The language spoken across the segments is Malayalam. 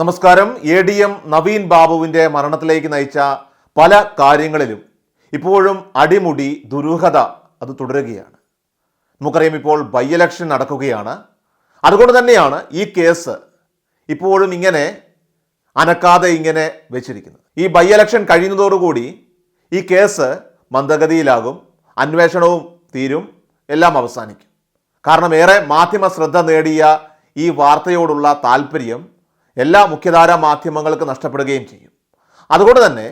നമസ്കാരം. എ ഡി എം നവീൻ ബാബുവിന്റെ മരണത്തിലേക്ക് നയിച്ച പല കാര്യങ്ങളിലും ഇപ്പോഴും അടിമുടി ദുരൂഹത അത് തുടരുകയാണ്. നമുക്കറിയാം ഇപ്പോൾ ബൈ ഇലക്ഷൻ നടക്കുകയാണ്. അതുകൊണ്ട് തന്നെയാണ് ഈ കേസ് ഇപ്പോഴും ഇങ്ങനെ അനക്കാതെ ഇങ്ങനെ വെച്ചിരിക്കുന്നത്. ഈ ബൈ ഇലക്ഷൻ കഴിയുന്നതോടുകൂടി ഈ കേസ് മന്ദഗതിയിലാകും അന്വേഷണവും തീരും എല്ലാം അവസാനിക്കും. കാരണം ഏറെ മാധ്യമ ശ്രദ്ധ നേടിയ ഈ വാർത്തയോടുള്ള താല്പര്യം എല്ലാ മുഖ്യധാരാ മാധ്യമങ്ങൾക്ക് നഷ്ടപ്പെടുകയും ചെയ്യും. അതുകൊണ്ട് തന്നെ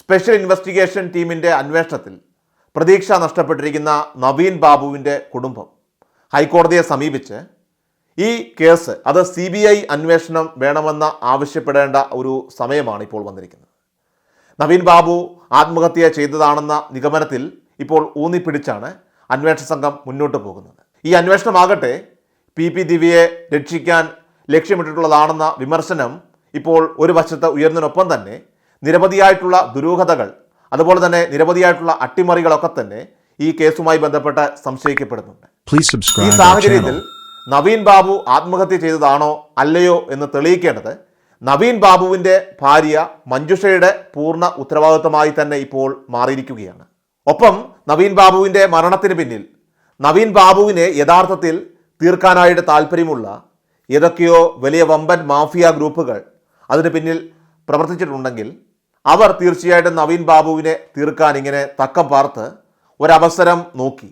സ്പെഷ്യൽ ഇൻവെസ്റ്റിഗേഷൻ ടീമിന്റെ അന്വേഷണത്തിൽ പ്രതീക്ഷ നഷ്ടപ്പെട്ടിരിക്കുന്ന നവീൻ ബാബുവിന്റെ കുടുംബം ഹൈക്കോടതിയെ സമീപിച്ച് ഈ കേസ് അത് സി ബി ഐ അന്വേഷണം വേണമെന്ന് ആവശ്യപ്പെടേണ്ട ഒരു സമയമാണ് ഇപ്പോൾ വന്നിരിക്കുന്നത്. നവീൻ ബാബു ആത്മഹത്യ ചെയ്തതാണെന്ന നിഗമനത്തിൽ ഇപ്പോൾ ഊന്നിപ്പിടിച്ചാണ് അന്വേഷണ സംഘം മുന്നോട്ട് പോകുന്നത്. ഈ അന്വേഷണമാകട്ടെ പി പി ദിവ്യയെ രക്ഷിക്കാൻ ലക്ഷ്യമിട്ടിട്ടുള്ളതാണെന്ന വിമർശനം ഇപ്പോൾ ഒരു വശത്ത് ഉയർന്നതിനൊപ്പം തന്നെ നിരവധിയായിട്ടുള്ള ദുരൂഹതകൾ അതുപോലെ തന്നെ നിരവധിയായിട്ടുള്ള അട്ടിമറികളൊക്കെ തന്നെ ഈ കേസുമായി ബന്ധപ്പെട്ട് സംശയിക്കപ്പെടുന്നുണ്ട്. ഈ സാഹചര്യത്തിൽ നവീൻ ബാബു ആത്മഹത്യ ചെയ്തതാണോ അല്ലയോ എന്ന് തെളിയിക്കേണ്ടത് നവീൻ ബാബുവിന്റെ ഭാര്യ മഞ്ജുഷയുടെ പൂർണ ഉത്തരവാദിത്വമായി തന്നെ ഇപ്പോൾ മാറിയിരിക്കുകയാണ്. ഒപ്പം നവീൻ ബാബുവിന്റെ മരണത്തിന് പിന്നിൽ നവീൻ ബാബുവിനെ യഥാർത്ഥത്തിൽ തീർക്കാനായിട്ട് താല്പര്യമുള്ള ഏതൊക്കെയോ വലിയ വമ്പൻ മാഫിയ ഗ്രൂപ്പുകൾ അതിന് പിന്നിൽ പ്രവർത്തിച്ചിട്ടുണ്ടെങ്കിൽ അവർ തീർച്ചയായിട്ടും നവീൻ ബാബുവിനെ തീർക്കാൻ ഇങ്ങനെ തക്കം പാർത്ത് ഒരവസരം നോക്കി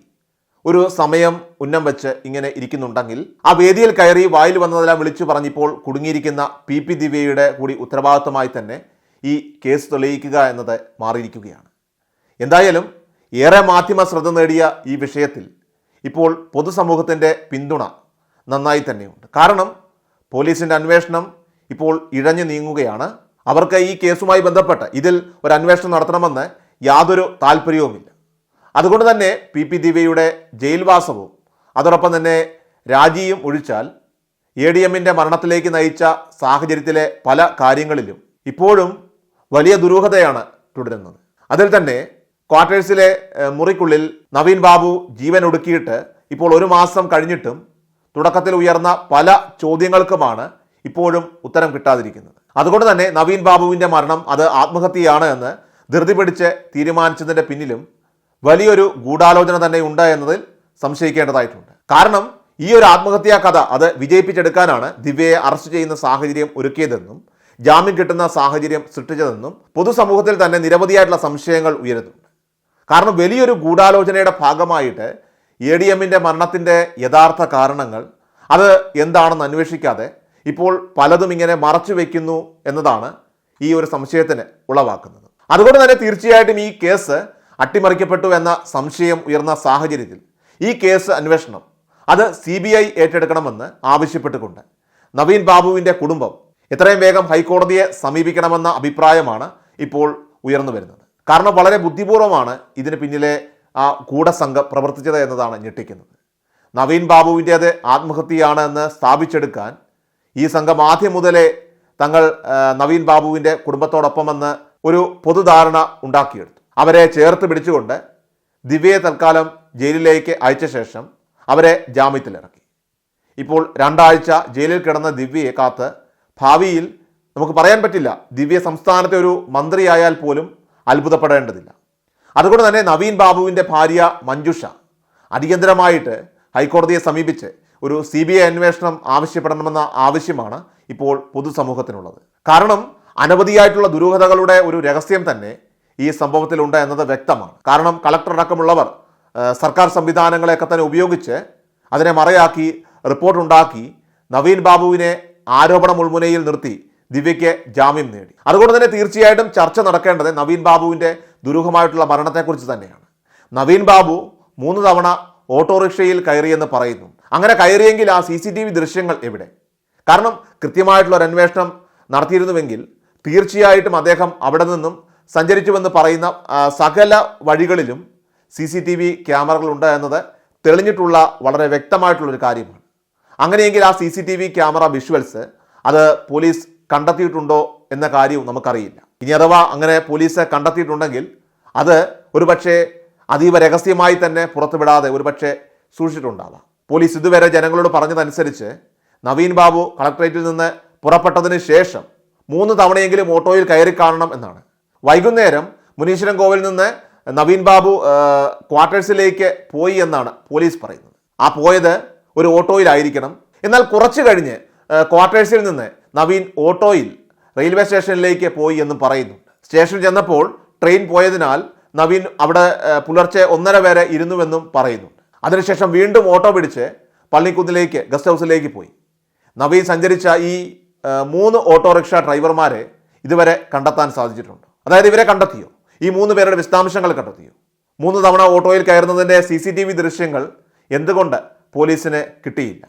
ഒരു സമയം ഉന്നം വെച്ച് ഇങ്ങനെ ഇരിക്കുന്നുണ്ടെങ്കിൽ ആ വേദിയിൽ കയറി വായിൽ വന്നതെല്ലാം വിളിച്ചു പറഞ്ഞിപ്പോൾ കുടുങ്ങിയിരിക്കുന്ന പി പി ദിവ്യയുടെ കൂടി ഉത്തരവാദിത്തമായി തന്നെ ഈ കേസ് തെളിയിക്കുക എന്നത് മാറിയിരിക്കുകയാണ്. എന്തായാലും ഏറെ മാധ്യമ ശ്രദ്ധ നേടിയ ഈ വിഷയത്തിൽ ഇപ്പോൾ പൊതുസമൂഹത്തിന്റെ പിന്തുണ നന്നായി തന്നെയുണ്ട്. കാരണം പോലീസിന്റെ അന്വേഷണം ഇപ്പോൾ ഇഴഞ്ഞു നീങ്ങുകയാണ്. അവർക്ക് ഈ കേസുമായി ബന്ധപ്പെട്ട് ഇതിൽ ഒരു അന്വേഷണം നടത്തണമെന്ന് യാതൊരു താല്പര്യവുമില്ല. അതുകൊണ്ട് തന്നെ പി പി ദിവ്യയുടെ ജയിൽവാസവും അതോടൊപ്പം തന്നെ രാജിയും ഒഴിച്ചാൽ എ ഡി എമ്മിന്റെ മരണത്തിലേക്ക് നയിച്ച സാഹചര്യത്തിലെ പല കാര്യങ്ങളിലും ഇപ്പോഴും വലിയ ദുരൂഹതയാണ് തുടരുന്നത്. അതിൽ തന്നെ ക്വാർട്ടേഴ്സിലെ മുറിക്കുള്ളിൽ നവീൻ ബാബു ജീവൻ ഒടുക്കിയിട്ട് ഇപ്പോൾ ഒരു മാസം കഴിഞ്ഞിട്ടും തുടക്കത്തിൽ ഉയർന്ന പല ചോദ്യങ്ങൾക്കുമാണ് ഇപ്പോഴും ഉത്തരം കിട്ടാതിരിക്കുന്നത്. അതുകൊണ്ട് തന്നെ നവീൻ ബാബുവിന്റെ മരണം അത് ആത്മഹത്യയാണ് എന്ന് ധൃതി പിടിച്ച് തീരുമാനിച്ചതിന്റെ പിന്നിലും വലിയൊരു ഗൂഢാലോചന തന്നെ ഉണ്ട് എന്നതിൽ സംശയിക്കേണ്ടതായിട്ടുണ്ട്. കാരണം ഈ ഒരു ആത്മഹത്യാ കഥ അത് വിജയിപ്പിച്ചെടുക്കാനാണ് ദിവ്യയെ അറസ്റ്റ് ചെയ്യുന്ന സാഹചര്യം ഒരുക്കിയതെന്നും ജാമ്യം കിട്ടുന്ന സാഹചര്യം സൃഷ്ടിച്ചതെന്നും പൊതുസമൂഹത്തിൽ തന്നെ നിരവധിയായിട്ടുള്ള സംശയങ്ങൾ ഉയരുന്നുണ്ട്. കാരണം വലിയൊരു ഗൂഢാലോചനയുടെ ഭാഗമായിട്ട് എ ഡി എമ്മിന്റെ മരണത്തിന്റെ യഥാർത്ഥ കാരണങ്ങൾ അത് എന്താണെന്ന് അന്വേഷിക്കാതെ ഇപ്പോൾ പലതും ഇങ്ങനെ മറച്ചു വയ്ക്കുന്നു എന്നതാണ് ഈ ഒരു സംശയത്തിന് ഉളവാക്കുന്നത്. അതുകൊണ്ട് തന്നെ തീർച്ചയായിട്ടും ഈ കേസ് അട്ടിമറിക്കപ്പെട്ടു എന്ന സംശയം ഉയർന്ന സാഹചര്യത്തിൽ ഈ കേസ് അന്വേഷണം അത് സി ബി ഐ ഏറ്റെടുക്കണമെന്ന് ആവശ്യപ്പെട്ടുകൊണ്ട് നവീൻ ബാബുവിന്റെ കുടുംബം എത്രയും വേഗം ഹൈക്കോടതിയെ സമീപിക്കണമെന്ന അഭിപ്രായമാണ് ഇപ്പോൾ ഉയർന്നു വരുന്നത്. കാരണം വളരെ ബുദ്ധിപൂർവമാണ് ഇതിന് പിന്നിലെ ആ ഗൂഢസംഘം പ്രവർത്തിച്ചത് എന്നതാണ് ഞെട്ടിക്കുന്നത്. നവീൻ ബാബുവിന്റേത് ആത്മഹത്യയാണ് എന്ന് സ്ഥാപിച്ചെടുക്കാൻ ഈ സംഘം ആദ്യം മുതലേ തങ്ങൾ നവീൻ ബാബുവിന്റെ കുടുംബത്തോടൊപ്പമെന്ന് ഒരു പൊതുധാരണ ഉണ്ടാക്കിയെടുത്തു. അവരെ ചേർത്ത് പിടിച്ചുകൊണ്ട് ദിവ്യയെ തൽക്കാലം ജയിലിലേക്ക് അയച്ച ശേഷം അവരെ ജാമ്യത്തിലിറക്കി. ഇപ്പോൾ രണ്ടാഴ്ച ജയിലിൽ കിടന്ന ദിവ്യയെ കാത്ത് ഭാവിയിൽ നമുക്ക് പറയാൻ പറ്റില്ല. ദിവ്യ സംസ്ഥാനത്തെ ഒരു മന്ത്രിയായാൽ പോലും അത്ഭുതപ്പെടേണ്ടതില്ല. അതുകൊണ്ട് തന്നെ നവീൻ ബാബുവിന്റെ ഭാര്യ മഞ്ജുഷ അടിയന്തരമായിട്ട് ഹൈക്കോടതിയെ സമീപിച്ച് ഒരു സി ബി ഐ അന്വേഷണം ആവശ്യപ്പെടണമെന്ന ആവശ്യമാണ് ഇപ്പോൾ പൊതുസമൂഹത്തിനുള്ളത്. കാരണം അനവധിയായിട്ടുള്ള ദുരൂഹതകളുടെ ഒരു രഹസ്യം തന്നെ ഈ സംഭവത്തിലുണ്ട് എന്നത് വ്യക്തമാണ്. കാരണം കളക്ടർ അടക്കമുള്ളവർ സർക്കാർ സംവിധാനങ്ങളെയൊക്കെ തന്നെ ഉപയോഗിച്ച് അതിനെ മറയാക്കി റിപ്പോർട്ടുണ്ടാക്കി നവീൻ ബാബുവിനെ ആരോപണ മുൾമുനയിൽ നിർത്തി ദിവ്യയ്ക്ക് ജാമ്യം നേടി. അതുകൊണ്ട് തന്നെ തീർച്ചയായിട്ടും ചർച്ച നടക്കേണ്ടത് നവീൻ ബാബുവിന്റെ ദുരൂഹമായിട്ടുള്ള മരണത്തെക്കുറിച്ച് തന്നെയാണ്. നവീൻ ബാബു മൂന്ന് തവണ ഓട്ടോറിക്ഷയിൽ കയറിയെന്ന് പറയുന്നു. അങ്ങനെ കയറിയെങ്കിൽ ആ സി സി ടി വി ദൃശ്യങ്ങൾ എവിടെ? കാരണം കൃത്യമായിട്ടുള്ള ഒരു അന്വേഷണം നടത്തിയിരുന്നുവെങ്കിൽ തീർച്ചയായിട്ടും അദ്ദേഹം അവിടെ നിന്നും സഞ്ചരിച്ചുവെന്ന് പറയുന്ന സകല വഴികളിലും സി സി ടി വി ക്യാമറകളുണ്ട് എന്നത് തെളിഞ്ഞിട്ടുള്ള വളരെ വ്യക്തമായിട്ടുള്ളൊരു കാര്യമാണ്. അങ്ങനെയെങ്കിൽ ആ C C T V camera visuals അത് പോലീസ് കണ്ടെത്തിയിട്ടുണ്ടോ എന്ന കാര്യവും നമുക്കറിയില്ല. ഇനി അഥവാ അങ്ങനെ പോലീസ് കണ്ടെത്തിയിട്ടുണ്ടെങ്കിൽ അത് ഒരുപക്ഷെ അതീവ രഹസ്യമായി തന്നെ പുറത്തുവിടാതെ ഒരുപക്ഷെ സൂക്ഷിച്ചിട്ടുണ്ടാവാം. പോലീസ് ഇതുവരെ ജനങ്ങളോട് പറഞ്ഞതനുസരിച്ച് നവീൻ ബാബു കളക്ടറേറ്റിൽ നിന്ന് പുറപ്പെട്ടതിന് ശേഷം മൂന്ന് തവണയെങ്കിലും ഓട്ടോയിൽ കയറി കാണണം എന്നാണ്. വൈകുന്നേരം മുനീശ്വരൻ കോവിൽ നിന്ന് നവീൻ ബാബു ക്വാർട്ടേഴ്സിലേക്ക് പോയി എന്നാണ് പോലീസ് പറയുന്നത്. ആ പോയത് ഒരു ഓട്ടോയിലായിരിക്കണം. എന്നാൽ കുറച്ച് കഴിഞ്ഞ് ക്വാർട്ടേഴ്സിൽ നിന്ന് നവീൻ ഓട്ടോയിൽ റെയിൽവേ സ്റ്റേഷനിലേക്ക് പോയി എന്നും പറയുന്നുണ്ട് സ്റ്റേഷനിൽ ചെന്നപ്പോൾ ട്രെയിൻ പോയതിനാൽ നവീൻ അവിടെ പുലർച്ചെ ഒന്നര വരെ ഇരുന്നുവെന്നും പറയുന്നുണ്ട് അതിനുശേഷം വീണ്ടും ഓട്ടോ പിടിച്ച് പള്ളിക്കുന്നിലേക്ക് ഗസ്റ്റ് ഹൗസിലേക്ക് പോയി. നവീൻ സഞ്ചരിച്ച ഈ മൂന്ന് ഓട്ടോറിക്ഷ ഡ്രൈവർമാരെ ഇതുവരെ കണ്ടെത്താൻ സാധിച്ചിട്ടുണ്ട്. അതായത് ഇവരെ കണ്ടെത്തിയോ? ഈ മൂന്ന് പേരുടെ വിശദാംശങ്ങൾ കണ്ടെത്തിയോ? മൂന്ന് തവണ ഓട്ടോയിൽ കയറുന്നതിന്റെ സി സി ടി വി ദൃശ്യങ്ങൾ എന്തുകൊണ്ട് പോലീസിന് കിട്ടിയില്ല?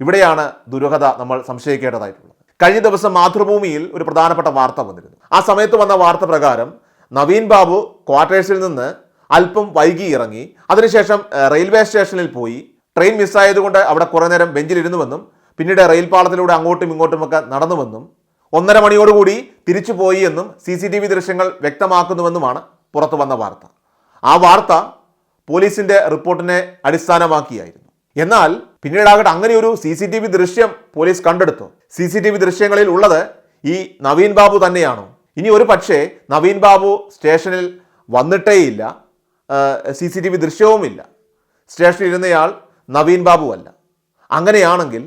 ഇവിടെയാണ് ദുരൂഹത നമ്മൾ സംശയിക്കേണ്ടതായിട്ടുള്ളത്. കഴിഞ്ഞ ദിവസം മാതൃഭൂമിയിൽ ഒരു പ്രധാനപ്പെട്ട വാർത്ത വന്നിരുന്നു. ആ സമയത്ത് വന്ന വാർത്ത പ്രകാരം നവീൻ ബാബു ക്വാർട്ടേഴ്സിൽ നിന്ന് അല്പം വൈകി ഇറങ്ങി. അതിനുശേഷം റെയിൽവേ സ്റ്റേഷനിൽ പോയി. ട്രെയിൻ മിസ്സായതുകൊണ്ട് അവിടെ കുറേ നേരം ബെഞ്ചിലിരുന്നുവെന്നും പിന്നീട് റെയിൽ പാളത്തിലൂടെ അങ്ങോട്ടും ഇങ്ങോട്ടുമൊക്കെ നടന്നുവെന്നും ഒന്നര മണിയോടുകൂടി തിരിച്ചു പോയി എന്നും സി സി ടി വി ദൃശ്യങ്ങൾ വ്യക്തമാക്കുന്നുവെന്നുമാണ് പുറത്തു വന്ന വാർത്ത. ആ വാർത്ത പോലീസിന്റെ റിപ്പോർട്ടിനെ അടിസ്ഥാനമാക്കിയായിരുന്നു. എന്നാൽ പിന്നീടാകട്ടെ അങ്ങനെ ഒരു സി സി ടി വി ദൃശ്യം പോലീസ് കണ്ടെടുത്തു. സി സി ടി വി ദൃശ്യങ്ങളിൽ ഉള്ളത് ഈ നവീൻ ബാബു തന്നെയാണോ? ഇനി ഒരു പക്ഷേ നവീൻ ബാബു സ്റ്റേഷനിൽ വന്നിട്ടേയില്ല. സി സി ടി വി ദൃശ്യവുമില്ല. സ്റ്റേഷനിൽ ഇരുന്നയാൾ നവീൻ ബാബു അല്ല. അങ്ങനെയാണെങ്കിൽ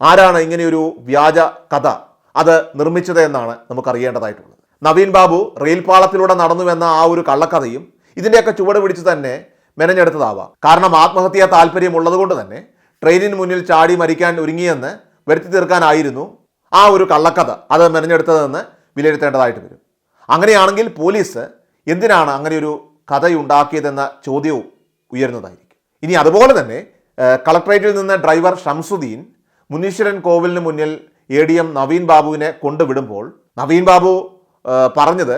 ആരാണ് ഇങ്ങനെയൊരു വ്യാജ കഥ അത് നിർമ്മിച്ചത് എന്നാണ് നമുക്കറിയേണ്ടതായിട്ടുള്ളത്. നവീൻ ബാബു റെയിൽ പാളത്തിലൂടെ നടന്നുവെന്ന ആ ഒരു കള്ളക്കഥയും ഇതിന്റെയൊക്കെ ചുവട് പിടിച്ച് തന്നെ മെനഞ്ഞെടുത്തതാവാം. കാരണം ആത്മഹത്യാ താല്പര്യമുള്ളത് കൊണ്ട് തന്നെ ട്രെയിനിന് മുന്നിൽ ചാടി മരിക്കാൻ ഒരുങ്ങിയെന്ന് വരുത്തി തീർക്കാനായിരുന്നു ആ ഒരു കള്ളക്കഥ. അത് മെനഞ്ഞെടുത്തതെന്ന് വിലയിരുത്തേണ്ടതായിട്ട് വരും. അങ്ങനെയാണെങ്കിൽ പോലീസ് എന്തിനാണ് അങ്ങനെയൊരു കഥയുണ്ടാക്കിയതെന്ന ചോദ്യവും ഉയരുന്നതായിരിക്കും. ഇനി അതുപോലെ തന്നെ കളക്ട്രേറ്റിൽ നിന്ന് ഡ്രൈവർ ഷംസുദ്ദീൻ മുനീശ്വരൻ കോവിലിന് മുന്നിൽ എ ഡി എം നവീൻ ബാബുവിനെ കൊണ്ടുവിടുമ്പോൾ നവീൻ ബാബു പറഞ്ഞത്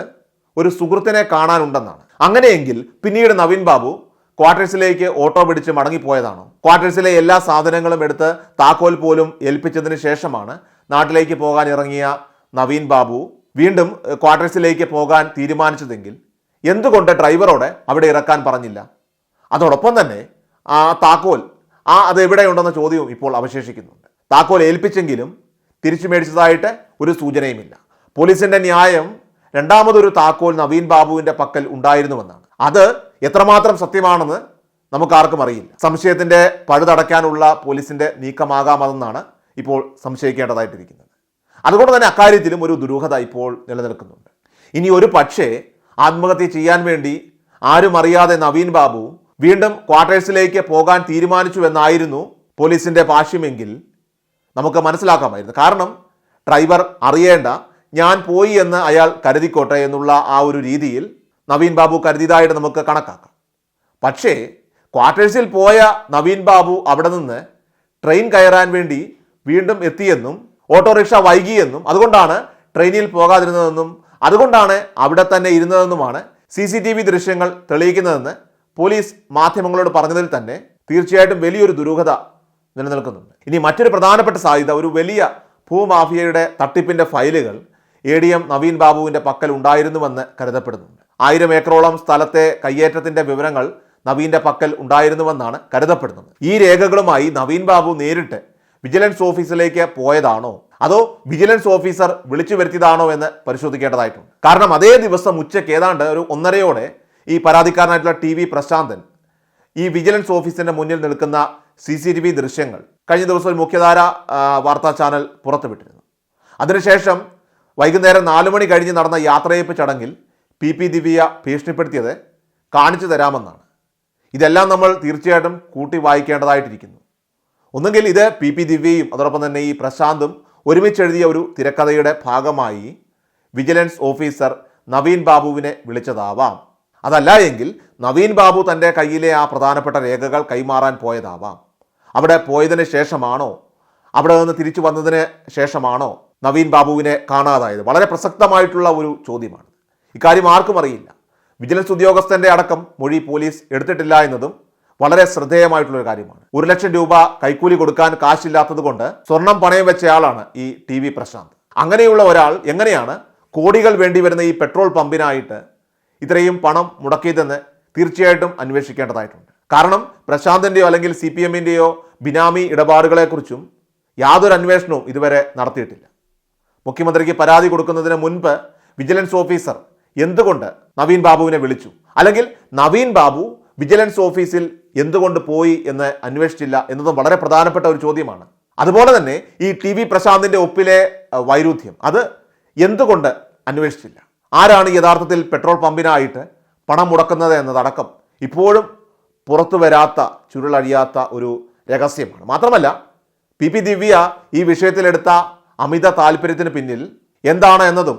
ഒരു സുഹൃത്തിനെ കാണാനുണ്ടെന്നാണ്. അങ്ങനെയെങ്കിൽ പിന്നീട് നവീൻ ബാബു ക്വാർട്ടേഴ്സിലേക്ക് ഓട്ടോ പിടിച്ച് മടങ്ങിപ്പോയതാണോ? ക്വാർട്ടേഴ്സിലെ എല്ലാ സാധനങ്ങളും എടുത്ത് താക്കോൽ പോലും ഏൽപ്പിച്ചതിന് ശേഷമാണ് നാട്ടിലേക്ക് പോകാൻ ഇറങ്ങിയ നവീൻ ബാബു വീണ്ടും ക്വാർട്ടേഴ്സിലേക്ക് പോകാൻ തീരുമാനിച്ചതെങ്കിൽ എന്തുകൊണ്ട് ഡ്രൈവറോട് അവിടെ ഇറക്കാൻ പറഞ്ഞില്ല? അതോടൊപ്പം തന്നെ ആ താക്കോൽ ആ അത് എവിടെയുണ്ടെന്ന ചോദ്യവും ഇപ്പോൾ അവശേഷിക്കുന്നുണ്ട്. താക്കോൽ ഏൽപ്പിച്ചെങ്കിലും തിരിച്ചു മേടിച്ചതായിട്ട് ഒരു സൂചനയുമില്ല. പോലീസിന്റെ ന്യായം രണ്ടാമതൊരു താക്കോൽ നവീൻ ബാബുവിന്റെ പക്കൽ ഉണ്ടായിരുന്നുവെന്നാണ്. അത് എത്രമാത്രം സത്യമാണെന്ന് നമുക്ക് ആർക്കും അറിയില്ല സംശയത്തിന്റെ പഴുതടയ്ക്കാനുള്ള പോലീസിന്റെ നീക്കമാകാമതെന്നാണ് ഇപ്പോൾ സംശയിക്കേണ്ടതായിട്ടിരിക്കുന്നത്. അതുകൊണ്ട് തന്നെ അക്കാര്യത്തിലും ഒരു ദുരൂഹത ഇപ്പോൾ നിലനിൽക്കുന്നുണ്ട്. ഇനി ഒരു പക്ഷേ ആത്മഹത്യ ചെയ്യാൻ വേണ്ടി ആരും അറിയാതെ നവീൻ ബാബു വീണ്ടും ക്വാർട്ടേഴ്സിലേക്ക് പോകാൻ തീരുമാനിച്ചു എന്നായിരുന്നു പോലീസിന്റെ ഭാഷ്യമെങ്കിൽ നമുക്ക് മനസ്സിലാക്കാമായിരുന്നു. കാരണം ഡ്രൈവർ അറിയേണ്ട ഞാൻ പോയി എന്ന് അയാൾ കരുതിക്കോട്ടെ എന്നുള്ള ആ ഒരു രീതിയിൽ നവീൻ ബാബു കരുതിയതായിട്ട് നമുക്ക് കണക്കാക്കാം. പക്ഷേ ക്വാർട്ടേഴ്സിൽ പോയ നവീൻ ബാബു അവിടെ നിന്ന് ട്രെയിൻ കയറാൻ വേണ്ടി വീണ്ടും എത്തിയെന്നും ഓട്ടോറിക്ഷ വൈകിയെന്നും അതുകൊണ്ടാണ് ട്രെയിനിൽ പോകാതിരുന്നതെന്നും അതുകൊണ്ടാണ് അവിടെ തന്നെ ഇരുന്നതെന്നുമാണ് സി സി ടി വി ദൃശ്യങ്ങൾ തെളിയിക്കുന്നതെന്ന് പോലീസ് മാധ്യമങ്ങളോട് പറഞ്ഞതിൽ തന്നെ തീർച്ചയായിട്ടും വലിയൊരു ദുരൂഹത നിലനിൽക്കുന്നുണ്ട്. ഇനി മറ്റൊരു പ്രധാനപ്പെട്ട സാധ്യത ഒരു വലിയ ഭൂമാഫിയയുടെ തട്ടിപ്പിന്റെ ഫയലുകൾ എ ഡി എം നവീൻ ബാബുവിന്റെ പക്കൽ ഉണ്ടായിരുന്നുവെന്ന് കരുതപ്പെടുന്നുണ്ട്. ആയിരം ഏക്കറോളം സ്ഥലത്തെ കയ്യേറ്റത്തിന്റെ വിവരങ്ങൾ നവീന്റെ പക്കൽ ഉണ്ടായിരുന്നുവെന്നാണ് കരുതപ്പെടുന്നത്. ഈ രേഖകളുമായി നവീൻ ബാബു നേരിട്ട് വിജിലൻസ് ഓഫീസിലേക്ക് പോയതാണോ? അതോ വിജിലൻസ് ഓഫീസർ വിളിച്ചു വരുത്തിയതാണോ എന്ന് പരിശോധിക്കേണ്ടതായിട്ടുണ്ട്. കാരണം അതേ ദിവസം ഉച്ചയ്ക്ക് ഏതാണ്ട് ഒരു ഒന്നരയോടെ ഈ പരാതിക്കാരനായിട്ടുള്ള ടി വി പ്രശാന്തൻ ഈ വിജിലൻസ് ഓഫീസിന്റെ മുന്നിൽ നിൽക്കുന്ന സി സി ടി വി ദൃശ്യങ്ങൾ കഴിഞ്ഞ ദിവസം ഒരു മുഖ്യധാര വാർത്താ ചാനൽ പുറത്തുവിട്ടിരുന്നു. അതിനുശേഷം വൈകുന്നേരം നാലു മണി കഴിഞ്ഞ് നടന്ന യാത്രയപ്പ് ചടങ്ങിൽ പി പി ദിവ്യ ഭീഷണിപ്പെടുത്തിയത് കാണിച്ചു തരാമെന്നാണ്. ഇതെല്ലാം നമ്മൾ തീർച്ചയായിട്ടും കൂട്ടി വായിക്കേണ്ടതായിട്ടിരിക്കുന്നു. ഒന്നുകിൽ ഇത് പി പി ദിവ്യയും അതോടൊപ്പം തന്നെ ഈ പ്രശാന്തും ഒരുമിച്ചെഴുതിയ ഒരു തിരക്കഥയുടെ ഭാഗമായി വിജിലൻസ് ഓഫീസർ നവീൻ ബാബുവിനെ വിളിച്ചതാവാം. അതല്ല എങ്കിൽ നവീൻ ബാബു തന്റെ കയ്യിലെ ആ പ്രധാനപ്പെട്ട രേഖകൾ കൈമാറാൻ പോയതാവാം. അവിടെ പോയതിന് ശേഷമാണോ? അവിടെ നിന്ന് തിരിച്ചു വന്നതിന് ശേഷമാണോ നവീൻ ബാബുവിനെ കാണാതായത്? വളരെ പ്രസക്തമായിട്ടുള്ള ഒരു ചോദ്യമാണ്. ഇക്കാര്യം ആർക്കും അറിയില്ല. വിജിലൻസ് ഉദ്യോഗസ്ഥന്റെ അടക്കം മൊഴി പോലീസ് എടുത്തിട്ടില്ല എന്നതും വളരെ ശ്രദ്ധേയമായിട്ടുള്ള ഒരു കാര്യമാണ്. ഒരു ലക്ഷം രൂപ കൈക്കൂലി കൊടുക്കാൻ കാശില്ലാത്തത് കൊണ്ട് സ്വർണം പണയം വെച്ചയാളാണ് ഈ ടി വി പ്രശാന്ത്. അങ്ങനെയുള്ള ഒരാൾ എങ്ങനെയാണ് കോടികൾ വേണ്ടി വരുന്ന ഈ പെട്രോൾ പമ്പിനായിട്ട് ഇത്രയും പണം മുടക്കിയതെന്ന് തീർച്ചയായിട്ടും അന്വേഷിക്കേണ്ടതായിട്ടുണ്ട്. കാരണം പ്രശാന്തിന്റെയോ അല്ലെങ്കിൽ സി പി എമ്മിന്റെയോ ബിനാമി ഇടപാടുകളെക്കുറിച്ചും യാതൊരു അന്വേഷണവും ഇതുവരെ നടത്തിയിട്ടില്ല. മുഖ്യമന്ത്രിക്ക് പരാതി കൊടുക്കുന്നതിന് മുൻപ് വിജിലൻസ് ഓഫീസർ എന്തുകൊണ്ട് നവീൻ ബാബുവിനെ വിളിച്ചു? അല്ലെങ്കിൽ നവീൻ ബാബു വിജിലൻസ് ഓഫീസിൽ എന്തുകൊണ്ട് പോയി എന്ന് അന്വേഷിച്ചില്ല എന്നതും വളരെ പ്രധാനപ്പെട്ട ഒരു ചോദ്യമാണ്. അതുപോലെ തന്നെ ഈ ടി വി പ്രശാന്തിന്റെ ഒപ്പിലെ വൈരുദ്ധ്യം അത് എന്തുകൊണ്ട് അന്വേഷിച്ചില്ല? ആരാണ് യഥാർത്ഥത്തിൽ പെട്രോൾ പമ്പിനായിട്ട് പണം മുടക്കുന്നത് എന്നതടക്കം ഇപ്പോഴും പുറത്തു വരാത്ത ചുരുളഴിയാത്ത ഒരു രഹസ്യമാണ്. മാത്രമല്ല പി പി ദിവ്യ ഈ വിഷയത്തിലെടുത്ത അമിത താല്പര്യത്തിന് പിന്നിൽ എന്താണ് എന്നതും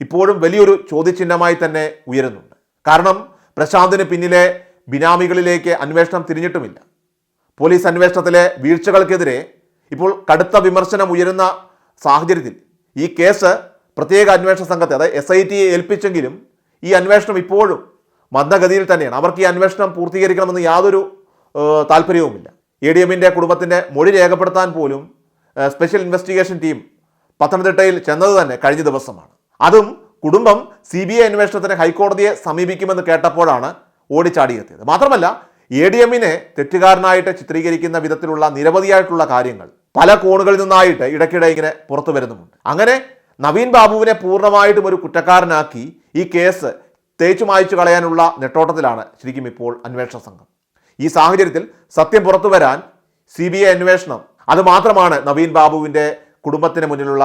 ഇപ്പോഴും വലിയൊരു ചോദ്യചിഹ്നമായി തന്നെ ഉയരുന്നുണ്ട്. കാരണം പ്രശാന്തിന് പിന്നിലെ ബിനാമികളിലേക്ക് അന്വേഷണം തിരിഞ്ഞിട്ടുമില്ല. പോലീസ് അന്വേഷണത്തിലെ വീഴ്ചകൾക്കെതിരെ ഇപ്പോൾ കടുത്ത വിമർശനം ഉയരുന്ന സാഹചര്യത്തിൽ ഈ കേസ് പ്രത്യേക അന്വേഷണ സംഘത്തെ അതായത് എസ് ഐ ടിയെ ഏൽപ്പിച്ചെങ്കിലും ഈ അന്വേഷണം ഇപ്പോഴും മന്ദഗതിയിൽ തന്നെയാണ്. അവർക്ക് ഈ അന്വേഷണം പൂർത്തീകരിക്കണമെന്ന് യാതൊരു താല്പര്യവുമില്ല. എ ഡി എമ്മിന്റെ കുടുംബത്തിന്റെ മൊഴി രേഖപ്പെടുത്താൻ പോലും സ്പെഷ്യൽ ഇൻവെസ്റ്റിഗേഷൻ ടീം പത്തനംതിട്ടയിൽ ചെന്നത് തന്നെ കഴിഞ്ഞ ദിവസമാണ്. അതും കുടുംബം സി ബി ഐ അന്വേഷണത്തിന് ഹൈക്കോടതിയെ സമീപിക്കുമെന്ന് കേട്ടപ്പോഴാണ് ഓടിച്ചാടിയെത്തിയത്. മാത്രമല്ല എ ഡി എമ്മിനെ തെറ്റുകാരനായിട്ട് ചിത്രീകരിക്കുന്ന വിധത്തിലുള്ള നിരവധിയായിട്ടുള്ള കാര്യങ്ങൾ പല കോണുകളിൽ നിന്നായിട്ട് ഇടയ്ക്കിടെ ഇങ്ങനെ പുറത്തു വരുന്നുമുണ്ട്. അങ്ങനെ നവീൻ ബാബുവിനെ പൂർണമായിട്ടും ഒരു കുറ്റക്കാരനാക്കി ഈ കേസ് തേച്ചു മായ്ച്ചു കളയാനുള്ള നെട്ടോട്ടത്തിലാണ് ശരിക്കും ഇപ്പോൾ അന്വേഷണ സംഘം. ഈ സാഹചര്യത്തിൽ സത്യം പുറത്തു വരാൻ സി ബി ഐ അന്വേഷണം അതുമാത്രമാണ് നവീൻ ബാബുവിന്റെ കുടുംബത്തിന് മുന്നിലുള്ള